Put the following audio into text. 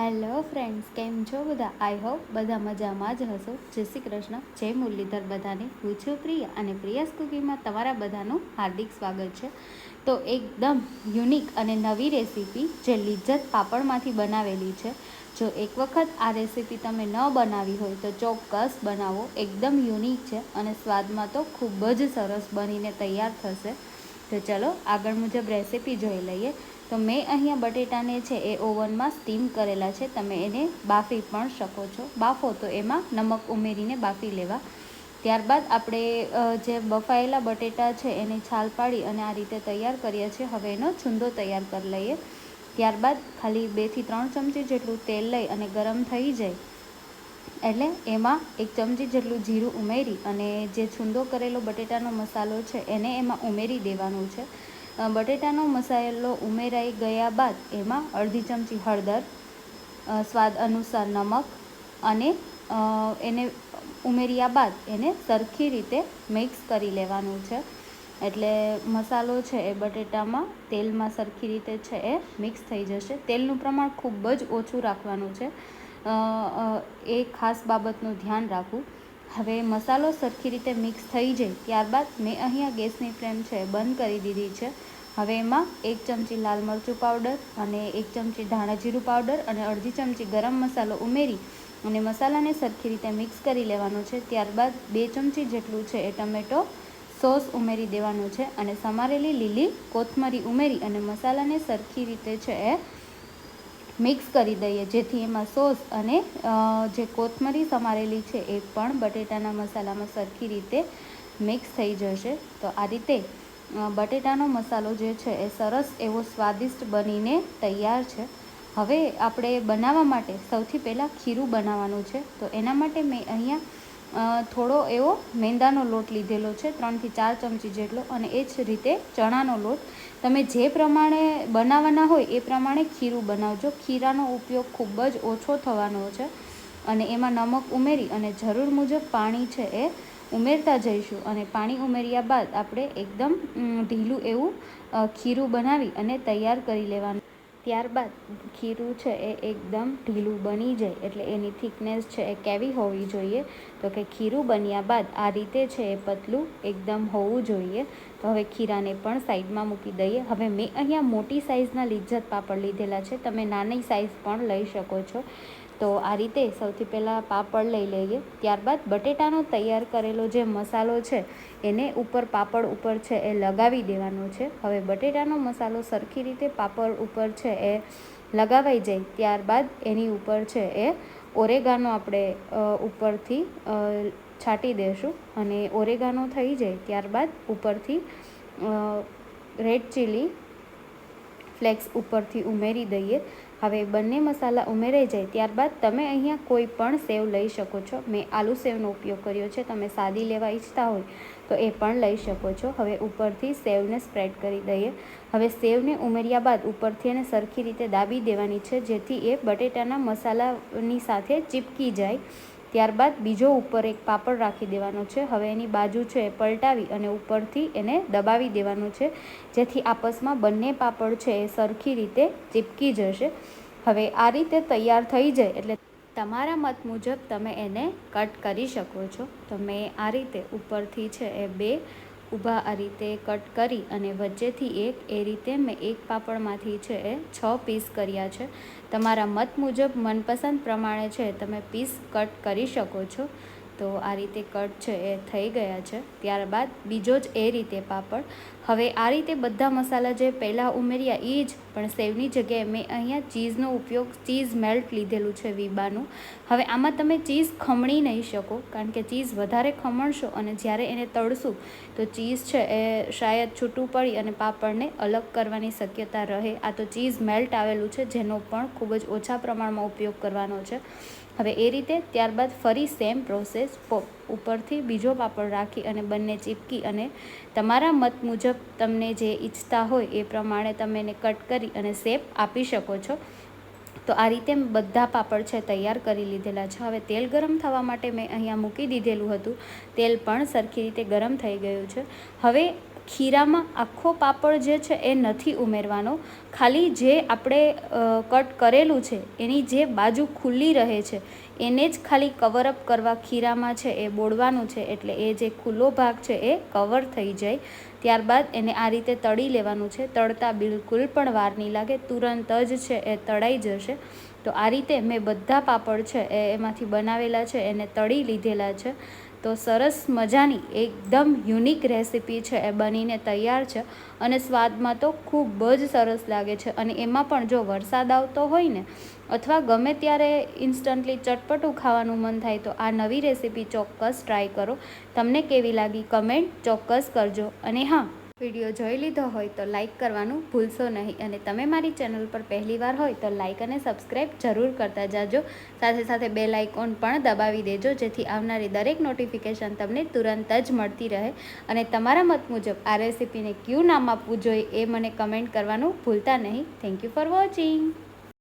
Hello friends, કેમ છો બધા? આઈ હોપ બધા મજામાં જ હશો. જય શ્રી કૃષ્ણ. જય મુરલીધર બધાને. હું છું પ્રિયા અને પ્રિયાસ કુકિંગમાં તમારા બધાનું હાર્દિક સ્વાગત છે. તો એકદમ યુનિક અને નવી રેસીપી જે લિજ્જત પાપડમાંથી બનાવેલી છે. જો એક વખત આ રેસીપી તમે ન બનાવી હોય તો ચોક્કસ બનાવો. એકદમ યુનિક છે અને સ્વાદમાં તો ખૂબ જ સરસ બનીને તૈયાર થશે. તો ચલો આગળ મુજબ રેસીપી જોઈ લઈએ. તો મેં અહીંયા બટેટાને છે એ ઓવનમાં સ્ટીમ કરેલા છે. તમે એને બાફી પણ શકો છો. બાફો તો એમાં નમક ઉમેરીને બાફી લેવા. ત્યારબાદ આપણે જે બફાયેલા બટેટા છે એની છાલ પાડી અને આ રીતે તૈયાર કરીએ છીએ હવે એનો છુંદો તૈયાર કરી લઈએ. ત્યારબાદ ખાલી બેથી ત્રણ ચમચી જેટલું તેલ લઈ અને ગરમ થઈ જાય એટલે એમાં એક ચમચી જેટલું જીરું ઉમેરી અને જે છુંદો કરેલો બટેટાનો મસાલો છે એને એમાં ઉમેરી દેવાનું છે. બટેટાનો મસાયેલો ઉમેરાઈ ગયા બાદ એમાં અડધી ચમચી હળદર સ્વાદ અનુસાર નમક અને એને ઉમેર્યા બાદ એને સરખી રીતે મિક્સ કરી લેવાનું છે. એટલે મસાલો છે એ બટેટામાં, તેલમાં સરખી રીતે છે એ મિક્સ થઈ જશે. તેલનું પ્રમાણ ખૂબ જ ઓછું રાખવાનું છે. એ ખાસ બાબતનું ધ્યાન રાખવું. હવે મસાલો સરખી રીતે મિક્સ થઈ જાય ત્યારબાદ મેં અહીંયા ગેસની ફ્લેમ છે બંધ કરી દીધી છે. હવે એમાં એક ચમચી લાલ મરચું પાવડર અને એક ચમચી ધાણા જીરું પાવડર અને અડધી ચમચી ગરમ મસાલો ઉમેરી અને મસાલાને સરખી રીતે મિક્સ કરી લેવાનો છે. ત્યારબાદ બે ચમચી જેટલું છે એ ટમેટો સોસ ઉમેરી દેવાનું છે અને સમારેલી લીલી કોથમરી ઉમેરી અને મસાલાને સરખી રીતે છે એ મિક્સ કરી દઈએ, જેથી એમાં સોસ અને જે કોથમરી સમારેલી છે એ પણ બટેટાના મસાલામાં સરખી રીતે મિક્સ થઈ જશે. તો આ રીતે બટેટાનો મસાલો જે છે એ સરસ એવો સ્વાદિષ્ટ બનીને તૈયાર છે. હવે આપણે બનાવવા માટે સૌથી પહેલાં ખીરું બનાવવાનું છે. તો એના માટે મેં અહીંયા થોડો એવો મેંદાનો લોટ લીધેલો છે, ત્રણથી ચાર ચમચી જેટલો, અને એ જ રીતે ચણાનો લોટ. તમે જે પ્રમાણે બનાવવાના હોય એ પ્રમાણે ખીરું બનાવજો. ખીરાનો ઉપયોગ ખૂબ જ ઓછો થવાનો છે, અને એમાં નમક ઉમેરી અને જરૂર મુજબ પાણી છે એ ઉમેરતા જઈશું. અને પાણી ઉમેર્યા બાદ આપણે એકદમ ઢીલું એવું ખીરું બનાવી અને તૈયાર કરી લેવાનું. ત્યારબાદ ખીરું છે એ એકદમ ઢીલું બની જાય એટલે એની થિકનેસ છે એ કેવી હોવી જોઈએ? તો કે ખીરું બન્યા બાદ આ રીતે છે એ પતલું એકદમ હોવું જોઈએ. તો હવે ખીરાને પણ સાઈડમાં મૂકી દઈએ. હવે મેં અહીંયા મોટી સાઇઝના લિજ્જત પાપડ લીધેલા છે. તમે નાની સાઇઝ પણ લઈ શકો છો. તો આ રીતે સૌથી પહેલાં પાપડ લઈ લઈએ. ત્યારબાદ બટેટાનો તૈયાર કરેલો જે મસાલો છે, એને ઉપર પાપડ ઉપર છે એ લગાવી દેવાનો છે. હવે બટેટાનો મસાલો સરખી રીતે પાપડ ઉપર છે એ લગાવાઈ જાય. ત્યારબાદ એની ઉપર છે એ ઓરેગાનો આપણે ઉપરથી છાંટી દઈશું અને ઓરેગાનો થઈ જાય. ત્યારબાદ ઉપરથી રેડ ચીલી ફ્લેક્સ ઉપરથી ઉમેરી દઈએ. હવે બંને મસાલા ઉમેરાઈ જાય ત્યારબાદ તમે અહીંયા કોઈ પણ સેવ લઈ શકો છો. મેં આલુ સેવનો ઉપયોગ કર્યો છે. તમે સાદી લેવા ઈચ્છતા હોય તો એ પણ લઈ શકો છો. હવે ઉપરથી સેવને સ્પ્રેડ કરી દઈએ. હવે સેવને ઉમેર્યા બાદ ઉપરથી એને સરખી રીતે દાબી દેવાની છે જેથી એ બટેટાના મસાલાની સાથે ચીપકી જાય. ત્યારબાદ બીજો ઉપર એક પાપડ રાખી દેવાનો છે. હવે એની બાજુ છે એ પલટાવી અને ઉપરથી એને દબાવી દેવાનું છે. જેથી આપસમાં બંને પાપડ છે એ સરખી રીતે ચીપકી જશે. હવે આ રીતે તૈયાર થઈ જાય એટલે તમારા મત મુજબ તમે એને કટ કરી શકો છો. તો મેં આ રીતે ઉપરથી છે એ બે ઊભા આ રીતે કટ કરી અને વચ્ચેથી એક, એ રીતે મેં એક પાપડમાંથી છે એ છ પીસ કર્યા છે. તમારા મત મુજબ મનપસંદ પ્રમાણે છે, તમે પીસ કટ કરી શકો છો. તો આ રીતે કટ છે એ થઈ ગયા છે. ત્યારબાદ બીજો જ એ રીતે પાપડ. હવે આ રીતે બધા મસાલા જે પહેલાં ઉમેર્યા એ જ પણ સેવની જગ્યાએ મેં અહીંયા ચીઝનો ઉપયોગ, ચીઝ મેલ્ટ લીધેલું છે વીબાનું. હવે આમાં તમે ચીઝ ખમણી નહીં શકો, કારણ કે ચીઝ વધારે ખમણશો અને જ્યારે એને તળશું, તો ચીઝ છે એ શાયદ છૂટું પડી અને પાપડને અલગ કરવાની શક્યતા રહે. આ તો ચીઝ મેલ્ટ આવેલું છે, જેનો પણ ખૂબ જ ઓછા પ્રમાણમાં ઉપયોગ કરવાનો છે. હવે એ રીતે ત્યારબાદ ફરી સેમ પ્રોસેસ ઉપરથી બીજો પાપડ રાખી અને બંને ચીપકી અને તમારા મત મુજબ તમને જે ઈચ્છતા હોય એ પ્રમાણે તમે એને કટ કરી અને શેપ આપી શકો છો. તો આ રીતે બધા પાપડ છે તૈયાર કરી લીધેલા છે. હવે તેલ ગરમ થવા માટે મેં અહીંયા મૂકી દીધેલું હતું. તેલ પણ સરખી રીતે ગરમ થઈ ગયું છે. હવે ખીરામાં આખો પાપડ જે છે એ નથી ઉમેરવાનો. ખાલી જે આપણે કટ કરેલું છે, એની જે બાજુ ખુલ્લી રહે છે, એને જ ખાલી કવરઅપ કરવા ખીરામાં છે એ બોળવાનું છે, એટલે એ જે ખુલ્લો ભાગ છે એ કવર થઈ જાય. ત્યારબાદ એને આ રીતે તળી લેવાનું છે. તળતા બિલકુલ પણ વાર નહીં લાગે, તુરંત જ છે એ તળાઈ જશે. તો આ રીતે મેં બધા પાપડ છે એ એમાંથી બનાવેલા છે, એને તળી લીધેલા છે. તો સરસ મજાની એકદમ યુનિક રેસીપી છે, એ બનીને તૈયાર છે અને સ્વાદમાં તો ખૂબ જ સરસ લાગે છે અને એમાં પણ જો વરસાદ આવતો હોય ને અથવા ગમે ત્યારે ઇન્સ્ટન્ટલી ચટપટું ખાવાનું મન થાય તો આ નવી રેસીપી ચોક્કસ ટ્રાય કરો. તમને કેવી લાગી કમેન્ટ ચોક્કસ કરજો અને હા વીડિયો જોઈ લીધો હોય તો લાઈક કરવાનું ભૂલશો નહીં અને તમે મારી ચેનલ પર પહેલીવાર હોય તો લાઈક અને સબસ્ક્રાઈબ જરૂર કરતા જાજો. સાથે સાથે બે લાઇકોન પણ દબાવી દેજો, જેથી આવનારી દરેક નોટિફિકેશન તમને તુરંત જ મળતી રહે. અને તમારા મત મુજબ આ રેસીપીને ક્યુ નામ આપવું જોઈએ એ મને કમેન્ટ કરવાનું ભૂલતા નહીં. Thank you for watching